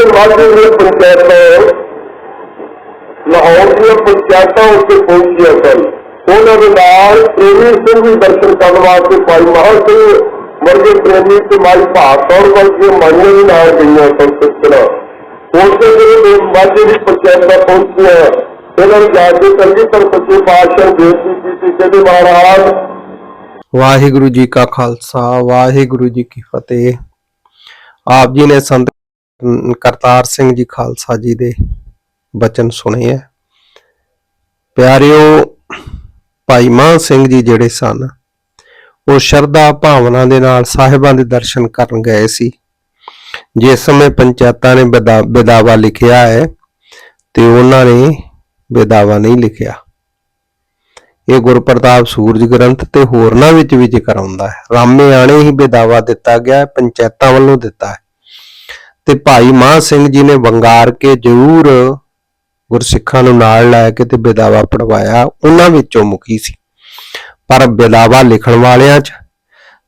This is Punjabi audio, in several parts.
ਤੇ ਮਾਝੇ ਦੀਆਂ ਪੰਚਾਇਤਾਂ ਲਾਹੌਰ ਦੀਆਂ ਪੰਚਾਇਤਾਂ ਉੱਤੇ ਪਹੁੰਚੀਆਂ ਸਨ ਉਹਨਾਂ ਦੇ ਨਾਲ ਪ੍ਰੇਮੀ ਸਿੰਘ ਵੀ ਦਰਸ਼ਨ ਕਰਨ ਵਾਸਤੇ ਭਾਈ ਮਹਾਂ ਸਿੰਘ ਵਰਗੇ ਪ੍ਰੇਮੀ ਤੇ ਮਾਈ ਭਾਗਤੌਰ ਵਰਗੇ ਮਾਈਆਂ ਵੀ ਨਾਲ ਗਈਆਂ ਸਨ ਸਿੱਖਣਾ ਉਸੇ ਜਿਹੜੇ ਮਾਝੇ ਦੀ ਪੰਚਾਇਤਾਂ ਪਹੁੰਚੀਆਂ ਇਹਨਾਂ ਨੂੰ ਜਾ ਕੇ ਚੰਗੀ ਤਰ੍ਹਾਂ ਸੱਚੇ ਪਾਤਸ਼ਾਹ ਨੂੰ ਬੇਨਤੀ ਕੀਤੀ ਕਹਿੰਦੇ ਮਹਾਰਾਜ ਵਾਹਿਗੁਰੂ ਜੀ ਕਾ ਖਾਲਸਾ ਵਾਹਿਗੁਰੂ ਜੀ ਕੀ ਫਤਿਹ ਆਪ ਜੀ ਨੇ ਸੰਤ ਅਮ, ਕਰਤਾਰ ਸਿੰਘ ਜੀ ਖਾਲਸਾ ਜੀ ਦੇ ਬਚਨ ਸੁਣੇ ਹੈ ਪਿਆਰਿਓ ਭਾਈ ਮਾਨ ਸਿੰਘ ਜੀ ਜਿਹੜੇ ਸਨ ਉਹ ਸ਼ਰਧਾ ਭਾਵਨਾ ਦੇ ਨਾਲ ਸਾਹਿਬਾਂ ਦੇ ਦਰਸ਼ਨ ਕਰਨ ਗਏ ਸੀ। ਜਿਸ ਸਮੇਂ ਪੰਚਾਇਤਾਂ ਨੇ ਬਿਦਾ- ਬਿਦਾਵਾ ਲਿਖਿਆ ਹੈ ਤੇ ਉਹਨਾਂ ਨੇ ਬਿਦਾਵਾ ਨਹੀਂ ਲਿਖਿਆ। ਇਹ ਗੁਰਪ੍ਰਤਾਪ ਸੂਰਜ ਗ੍ਰੰਥ ਤੇ ਹੋਰਨਾਂ ਵਿੱਚ ਵੀ ਜ਼ਿਕਰ ਆਉਂਦਾ ਹੈ। ਰਾਮੇ ਆਣੇ ਹੀ ਬੇਦਾਵਾ ਦਿੱਤਾ ਗਿਆ ਹੈ, ਪੰਚਾਇਤਾਂ ਵੱਲੋਂ ਦਿੱਤਾ ਹੈ। ਤੇ ਭਾਈ ਮਾਨ ਸਿੰਘ ਜੀ ਨੇ ਵੰਗਾਰ ਕੇ ਜ਼ਰੂਰ ਗੁਰਸਿੱਖਾਂ ਨੂੰ ਨਾਲ ਲੈ ਕੇ ਤੇ ਬੇਦਾਵਾ ਪੜਵਾਇਆ, ਉਹਨਾਂ ਵਿੱਚੋਂ ਮੁਖੀ ਸੀ। ਪਰ ਬੇਦਾਵਾ ਲਿਖਣ ਵਾਲਿਆਂ 'ਚ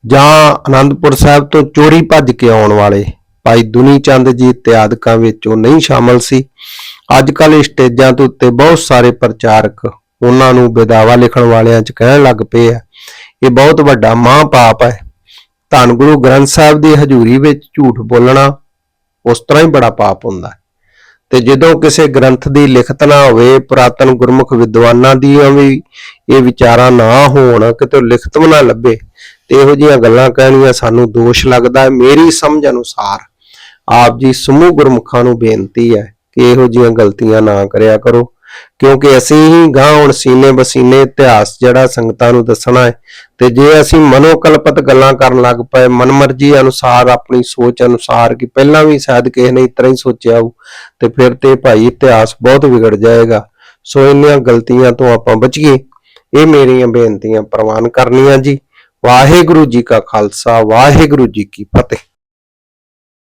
ਜਾਂ ਆਨੰਦਪੁਰ ਸਾਹਿਬ ਤੋਂ ਚੋਰੀ ਭੱਜ ਕੇ ਆਉਣ ਵਾਲੇ ਭਾਈ ਦੁਨੀ ਚੰਦ ਜੀ ਇਤਿਆਦਿਕਾਂ ਵਿੱਚ ਉਹ ਨਹੀਂ ਸ਼ਾਮਲ ਸੀ। ਅੱਜ ਕੱਲ੍ਹ ਸਟੇਜਾਂ ਤੋਂ ਉੱਤੇ ਬਹੁਤ ਸਾਰੇ ਪ੍ਰਚਾਰਕ ਉਹਨਾਂ ਨੂੰ ਬੇਦਾਵਾ ਲਿਖਣ ਵਾਲਿਆਂ 'ਚ ਕਹਿਣ ਲੱਗ ਪਏ ਆ। ਇਹ ਬਹੁਤ ਵੱਡਾ ਮਹਾਂ ਪਾਪ ਹੈ। ਧੰਨ ਗੁਰੂ ਗ੍ਰੰਥ ਸਾਹਿਬ ਦੀ ਹਜ਼ੂਰੀ ਵਿੱਚ ਝੂਠ ਬੋਲਣਾ ਉਸ ਤਰ੍ਹਾਂ ਹੀ ਬੜਾ ਪਾਪ ਹੁੰਦਾ ਹੈ। ਤੇ ਜਦੋਂ ਕਿਸੇ ਗ੍ਰੰਥ ਦੀ ਲਿਖਤ ਨਾ ਹੋਵੇ, ਪੁਰਾਤਨ ਗੁਰਮੁਖ ਵਿਦਵਾਨਾਂ ਦੀਆਂ ਵੀ ਇਹ ਵਿਚਾਰਾਂ ਨਾ ਹੋਣ, ਕਿਤੇ ਲਿਖਤ ਵੀ ਨਾ ਲੱਭੇ, ਤੇ ਇਹੋ ਜਿਹੀਆਂ ਗੱਲਾਂ ਕਹਿਣੀਆਂ ਸਾਨੂੰ ਦੋਸ਼ ਲੱਗਦਾ ਮੇਰੀ ਸਮਝ ਅਨੁਸਾਰ ਆਪ ਜੀ ਸਮੂਹ ਗੁਰਮੁਖਾਂ ਨੂੰ ਬੇਨਤੀ ਹੈ ਕਿ ਇਹੋ ਜਿਹੀਆਂ ਗਲਤੀਆਂ ਨਾ ਕਰਿਆ ਕਰੋ। ਕਿਉਂਕਿ ਅਸੀਂ ਹੀ ਗਾਂ ਹੁਣ ਸੀਨੇ ਬਸੀਨੇ ਇਤਿਹਾਸ ਜਿਹੜਾ ਸੰਗਤਾਂ ਨੂੰ ਦੱਸਣਾ ਹੈ। ਤੇ ਜੇ ਅਸੀਂ ਮਨੋਕਲਪਤ ਗੱਲਾਂ ਕਰਨ ਲੱਗ ਪਏ, ਮਨਮਰਜ਼ੀ ਅਨੁਸਾਰ ਆਪਣੀ ਸੋਚ ਅਨੁਸਾਰ ਕਿ ਪਹਿਲਾਂ ਵੀ ਸ਼ਾਇਦ ਕਿਸੇ ਨੇ ਇਤਰਾ ਹੀ ਸੋਚਿਆ ਹੋ ਤੇ ਫਿਰ ਤੇ ਭਾਈ ਇਤਿਹਾਸ ਬਹੁਤ ਵਿਗੜ ਜਾਏਗਾ। ਸੋ ਇੰਨੀਆਂ ਗਲਤੀਆਂ ਤੋਂ ਆਪਾਂ ਬਚੀਏ। ਇਹ ਮੇਰੀਆਂ ਬੇਨਤੀਆਂ ਪ੍ਰਵਾਨ ਕਰਨੀਆਂ ਜੀ। ਵਾਹਿਗੁਰੂ ਜੀ ਕਾ ਖਾਲਸਾ, ਵਾਹਿਗੁਰੂ ਜੀ ਕੀ ਫਤਿਹ।